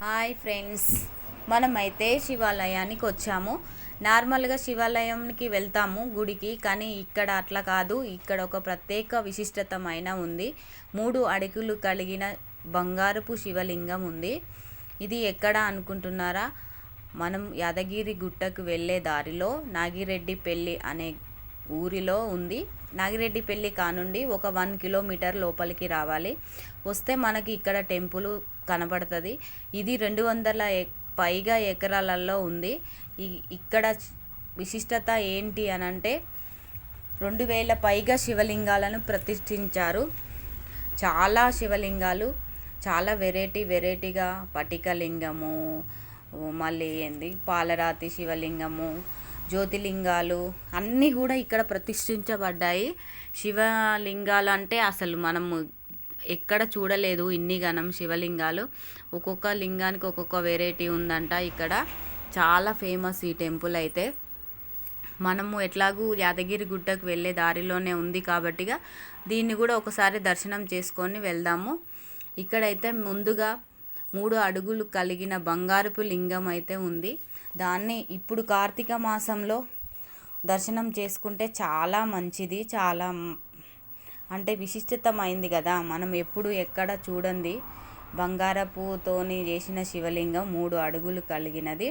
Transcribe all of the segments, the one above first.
Hi friends. మనమైతే శివాలయానికి వచ్చాము. నార్మల్గా శివాలయంకి వెళ్తాము గుడికి కానీ ఇక్కడ అట్లా కాదు. ఇక్కడ ఒక ప్రత్యేక విశిష్టతమైన ఉంది. మూడు అడుగులు కలిగిన బంగారపు శివలింగం ఉంది. ఇది ఎక్కడ అనుకుంటున్నారా? మనం యాదగిరి గుట్టకు వెళ్ళే దారిలో నాగిరెడ్డిపల్లి అనే ఊరిలో ఉంది. నాగిరెడ్డిపల్లి కానుండి ఒక వన్ కిలోమీటర్ లోపలికి రావాలి. వస్తే మనకి ఇక్కడ టెంపుల్ కనబడుతుంది. ఇది రెండు వందల ఎ- పైగా ఎకరాలలో ఉంది. ఈ ఇక్కడ విశిష్టత ఏంటి అని అంటే రెండు వేల పైగా శివలింగాలను ప్రతిష్ఠించారు. చాలా శివలింగాలు చాలా వెరైటీ వెరైటీగా పటికలింగము మళ్ళీ ఏంది పాలరాతి శివలింగము జ్యోతిలింగాలు అన్నీ కూడా ఇక్కడ ప్రతిష్ఠించబడ్డాయి. శివలింగాలు అంటే అసలు మనము ఎక్కడ చూడలేదు ఇన్ని గణం శివలింగాలు. ఒక్కొక్క లింగానికి ఒక్కొక్క వెరైటీ ఉందంట. ఇక్కడ చాలా ఫేమస్ ఈ టెంపుల్ అయితే. మనము ఎట్లాగూ యాదగిరి గుట్టకు వెళ్ళే దారిలోనే ఉంది కాబట్టిగా దీన్ని కూడా ఒకసారి దర్శనం చేసుకొని వెళ్దాము. ఇక్కడైతే ముందుగా మూడు అడుగులు కలిగిన బంగారపు లింగం అయితే ఉంది. దాన్ని ఇప్పుడు కార్తీక మాసంలో దర్శనం చేసుకుంటే చాలా మంచిది. చాలా అంటే విశిష్టతమైంది కదా. మనం ఎప్పుడు ఎక్కడ చూడండి బంగారపుతోని చేసిన శివలింగం మూడు అడుగులు కలిగినది.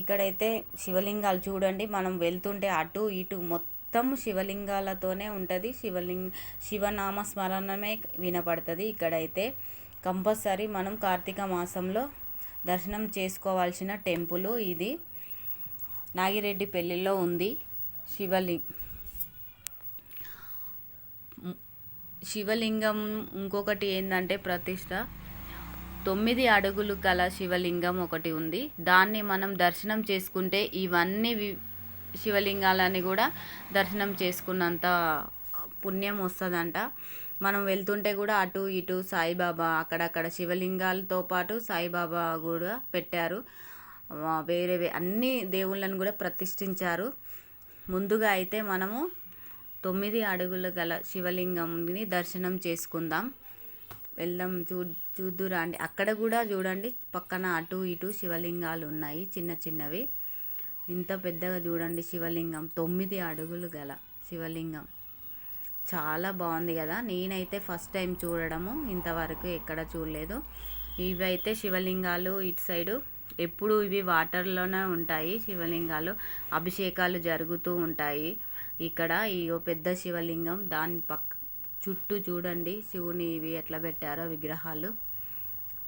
ఇక్కడైతే శివలింగాలు చూడండి. మనం వెళ్తుంటే అటు ఇటు మొత్తం శివలింగాలతోనే ఉంటుంది. శివలింగ శివనామ స్మరణమే వినపడుతుంది. ఇక్కడైతే కంపల్సరీ మనం కార్తీక మాసంలో దర్శనం చేసుకోవాల్సిన టెంపుల్ ఇది. నాగిరెడ్డి పెళ్ళిలో ఉంది శివలింగ. శివలింగం ఇంకొకటి ఏంటంటే ప్రతిష్ట. తొమ్మిది అడుగులు గల శివలింగం ఒకటి ఉంది. దాన్ని మనం దర్శనం చేసుకుంటే ఇవన్నీ వి- శివలింగాలని కూడా దర్శనం చేసుకున్నంత పుణ్యం వస్తుందంట. మనం వెళ్తుంటే కూడా అటు ఇటు సాయిబాబా అక్కడక్కడ శివలింగాలతో పాటు సాయిబాబా కూడా పెట్టారు. వేరే అన్ని దేవుళ్ళను కూడా ప్రతిష్ఠించారు. ముందుగా అయితే మనము తొమ్మిది అడుగులు గల శివలింగంని దర్శనం చేసుకుందాం. వెళ్దాం చూ చూద్దురా అండి. అక్కడ కూడా చూడండి పక్కన అటు ఇటు శివలింగాలు ఉన్నాయి చిన్న చిన్నవి. ఇంత పెద్దగా చూడండి శివలింగం తొమ్మిది అడుగులు గల శివలింగం. చాలా బాగుంది కదా. నేనైతే ఫస్ట్ టైం చూడడము ఇంతవరకు ఎక్కడ చూడలేదు. ఇవి అయితే శివలింగాలు ఇటు సైడు. ఎప్పుడు ఇవి వాటర్లోనే ఉంటాయి శివలింగాలు. అభిషేకాలు జరుగుతూ ఉంటాయి. ఇక్కడ ఈ పెద్ద శివలింగం. దాని పక్క చుట్టూ చూడండి శివుని ఇవి ఎట్లా పెట్టారో విగ్రహాలు.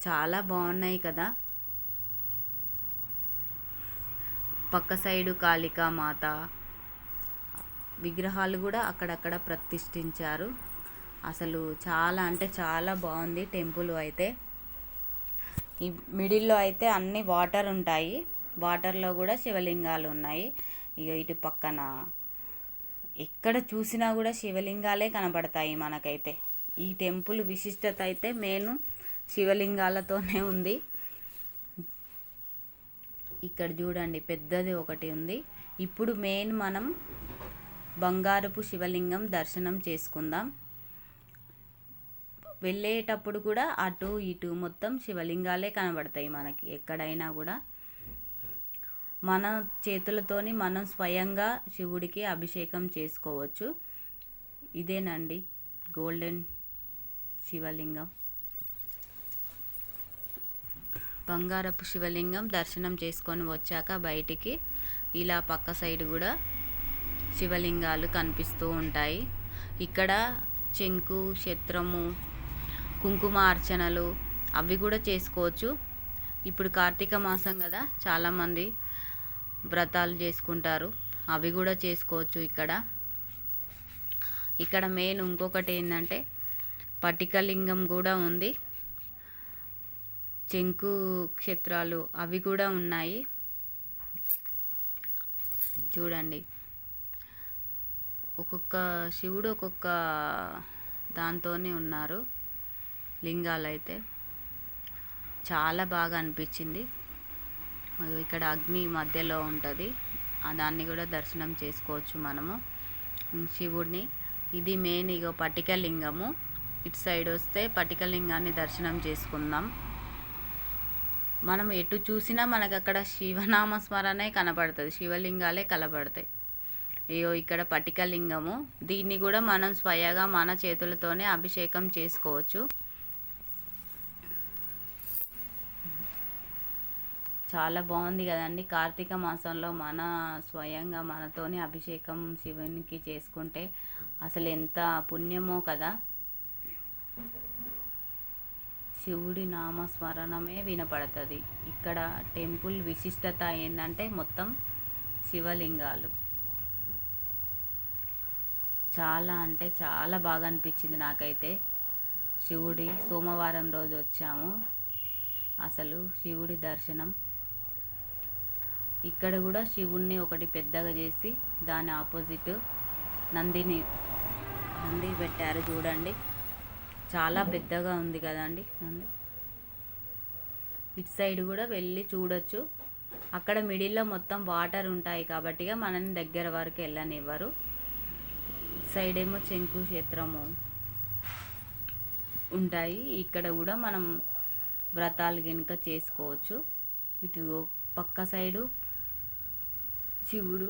చాలా బాగున్నాయి కదా. పక్క సైడు కాళికా మాత. విగ్రహాలు కూడా అక్కడక్కడ ప్రతిష్ఠించారు. అసలు చాలా అంటే చాలా బాగుంది టెంపుల్ అయితే. ఈ మిడిల్లో అయితే అన్ని వాటర్ ఉంటాయి. వాటర్లో కూడా శివలింగాలు ఉన్నాయి. ఇటు పక్కన ఎక్కడ చూసినా కూడా శివలింగాలే కనబడతాయి మనకైతే. ఈ టెంపుల్ విశిష్టత అయితే మెయిన్ శివలింగాలతోనే ఉంది. ఇక్కడ చూడండి పెద్దది ఒకటి ఉంది. ఇప్పుడు మెయిన్ మనం బంగారపు శివలింగం దర్శనం చేసుకుందాం. వెళ్ళేటప్పుడు కూడా అటు ఇటు మొత్తం శివలింగాలే కనబడతాయి మనకి ఎక్కడైనా కూడా. మన చేతులతోని మనం స్వయంగా శివుడికి అభిషేకం చేసుకోవచ్చు. ఇదేనండి గోల్డెన్ శివలింగం. బంగారపు శివలింగం దర్శనం చేసుకొని వచ్చాక బయటికి ఇలా పక్క సైడ్ కూడా శివలింగాలు కనిపిస్తూ ఉంటాయి. ఇక్కడ చెంకు క్షత్రము కుంకుమ అర్చనలు అవి కూడా చేసుకోవచ్చు. ఇప్పుడు కార్తీక మాసం కదా చాలామంది వ్రతాలు చేసుకుంటారు. అవి కూడా చేసుకోవచ్చు ఇక్కడ. ఇక్కడ మెయిన్ ఇంకొకటి ఏంటంటే పటికలింగం కూడా ఉంది. చెంకు క్షేత్రాలు అవి కూడా ఉన్నాయి. చూడండి. ఒక్కొక్క శివుడు ఒక్కొక్క దాంతోనే ఉన్నారు లింగాలు అయితే చాలా బాగా అనిపించింది. ఇక్కడ అగ్ని మధ్యలో ఉంటుంది. దాన్ని కూడా దర్శనం చేసుకోవచ్చు మనము. శివుడిని. ఇది మెయిన్ ఇక పటికలింగము. ఇటు సైడ్ వస్తే పటికలింగాన్ని దర్శనం చేసుకుందాం. మనం ఎటు చూసినా మనకు అక్కడ శివనామ స్మరణే కనపడుతుంది. శివలింగాలే కనపడతాయి అయ్యో ఇక్కడ పటికలింగము. దీన్ని కూడా మనం స్వయంగా మన చేతులతోనే అభిషేకం చేసుకోవచ్చు. చాలా బాగుంది కదండి. కార్తీక మాసంలో మన స్వయంగా మనతోని అభిషేకం శివునికి చేసుకుంటే అసలు ఎంత పుణ్యమో కదా. శివుడి నామస్మరణమే వినపడుతుంది. ఇక్కడ టెంపుల్ విశిష్టత ఏంటంటే మొత్తం శివలింగాలు. చాలా అంటే చాలా బాగా అనిపించింది నాకైతే. శివుడి సోమవారం రోజు వచ్చాము. అసలు శివుడి దర్శనం ఇక్కడ కూడా శివుణ్ణి ఒకటి పెద్దగా చేసి దాని ఆపోజిట్ నందిని నంది పెట్టారు చూడండి. చాలా పెద్దగా ఉంది కదండి నంది. ఇటు సైడ్ కూడా వెళ్ళి చూడొచ్చు. అక్కడ మిడిల్లో మొత్తం వాటర్ ఉంటాయి కాబట్టి మనని దగ్గర వరకు వెళ్ళనివ్వరు. సైడ్ ఏమో చెంకు క్షేత్రము ఉంటాయి. ఇక్కడ కూడా మనం వ్రతాలు కనుక చేసుకోవచ్చు. ఇటు పక్క సైడు శివుడు.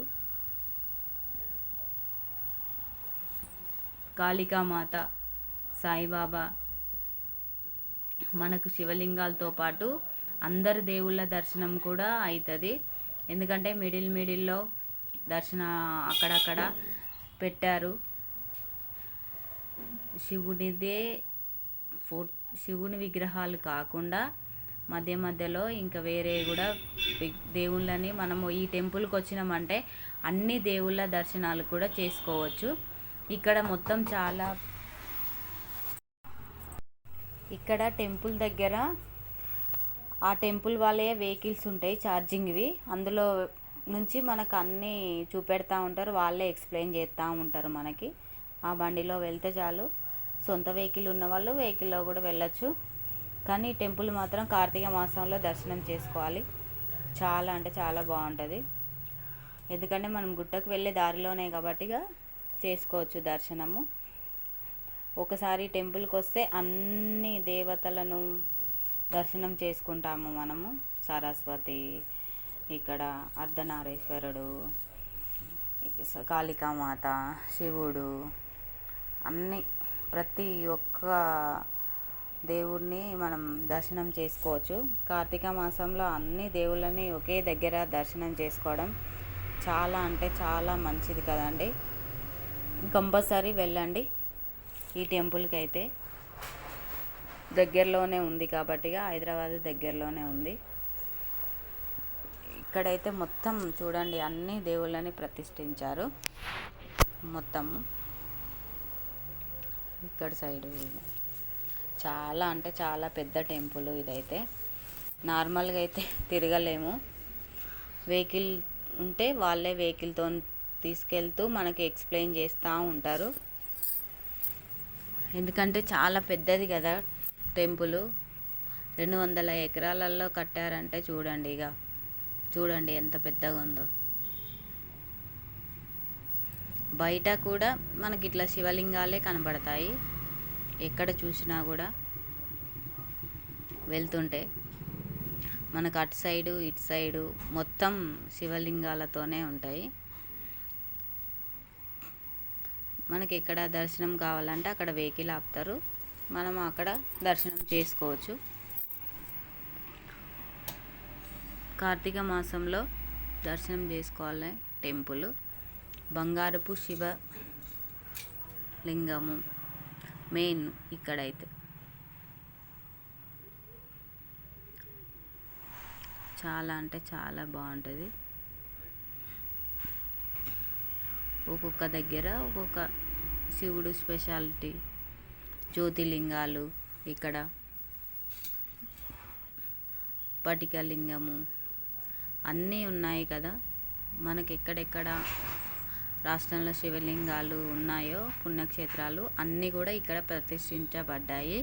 కాళికామాత సాయిబాబా మనకు శివలింగాలతో పాటు అందరి దేవుళ్ళ దర్శనం కూడా అవుతుంది ఎందుకంటే మిడిల్ మిడిల్లో దర్శన అక్కడక్కడ పెట్టారు. శివునిదే ఫో శివుని విగ్రహాలు కాకుండా మధ్య మధ్యలో ఇంకా వేరే కూడా దేవుళ్ళని మనము ఈ టెంపుల్కి వచ్చినామంటే అన్ని దేవుళ్ళ దర్శనాలు కూడా చేసుకోవచ్చు. ఇక్కడ మొత్తం చాలా ఇక్కడ టెంపుల్ దగ్గర ఆ టెంపుల్ వాళ్ళే వెహికల్స్ ఉంటాయి ఛార్జింగ్వి. అందులో నుంచి మనకు అన్నీ చూపెడతా ఉంటారు. వాళ్ళే ఎక్స్ప్లెయిన్ చేస్తూ ఉంటారు మనకి. ఆ బండిలో వెళ్తే చాలు. సొంత వెహికల్ ఉన్న వాళ్ళు వెహికల్లో కూడా వెళ్ళచ్చు. కానీ టెంపుల్ మాత్రం కార్తీక మాసంలో దర్శనం చేసుకోవాలి. చాలా అంటే చాలా బాగుంటుంది. ఎందుకంటే మనం గుట్టకు వెళ్ళే దారిలోనే కాబట్టిగా చేసుకోవచ్చు దర్శనము. ఒకసారి టెంపుల్కి వస్తే అన్ని దేవతలను దర్శనం చేసుకుంటాము మనము. సరస్వతి ఇక్కడ అర్ధనారీశ్వరుడు కాళికామాత శివుడు అన్నీ ప్రతి ఒక్క దేవుడిని మనం దర్శనం చేసుకోవచ్చు. కార్తీక మాసంలో అన్ని దేవుళ్ళని ఒకే దగ్గర దర్శనం చేసుకోవడం చాలా అంటే చాలా మంచిది కదండి. కంపల్సరీ వెళ్ళండి ఈ టెంపుల్కి అయితే. దగ్గరలోనే ఉంది కాబట్టి హైదరాబాద్ దగ్గరలోనే ఉంది. ఇక్కడైతే మొత్తం చూడండి అన్ని దేవుళ్ళని ప్రతిష్ఠించారు. మొత్తం ఇక్కడ సైడ్ చాలా అంటే చాలా పెద్ద టెంపుల్ ఇదైతే. నార్మల్గా అయితే తిరగలేము. వెహికల్ ఉంటే వాళ్ళే వెహికల్తో తీసుకెళ్తూ మనకి ఎక్స్ప్లెయిన్ చేస్తూ ఉంటారు. ఎందుకంటే చాలా పెద్దది కదా టెంపుల్. రెండు వందల ఎకరాలలో కట్టారంటే చూడండి ఇక చూడండి ఎంత పెద్దగా ఉందో. బయట కూడా మనకి ఇట్లా శివలింగాలే కనబడతాయి. ఎక్కడ చూసినా కూడా వెళ్తుంటే మనకు అటు సైడు ఇటు సైడు మొత్తం శివలింగాలతోనే ఉంటాయి. మనకి ఎక్కడ దర్శనం కావాలంటే అక్కడ వెహికల్ ఆపుతారు. మనం అక్కడ దర్శనం చేసుకోవచ్చు. కార్తీక మాసంలో దర్శనం చేసుకోవాలి టెంపుల్. బంగారపు శివ లింగము మెయిన్ ఇక్కడైతే. చాలా అంటే చాలా బాగుంటుంది. ఒక్కొక్క దగ్గర ఒక్కొక్క శివుడు స్పెషాలిటీ జ్యోతిలింగాలు ఇక్కడ. పటికలింగము అన్నీ ఉన్నాయి కదా. మనకి ఎక్కడెక్కడ రాష్ట్రంలో శివలింగాలు ఉన్నాయో పుణ్యక్షేత్రాలు అన్నీ కూడా ఇక్కడ ప్రతిష్ఠించబడ్డాయి.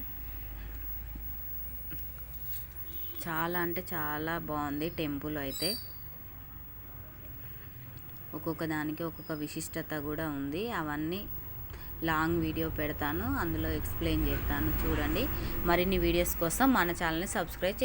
చాలా అంటే చాలా బాగుంది టెంపుల్ అయితే. ఒక్కొక్క దానికి ఒక్కొక్క విశిష్టత కూడా ఉంది. అవన్నీ లాంగ్ వీడియో పెడతాను అందులో ఎక్స్ప్లెయిన్ చేస్తాను. చూడండి. మరిన్ని వీడియోస్ కోసం మన ఛానల్ని సబ్స్క్రైబ్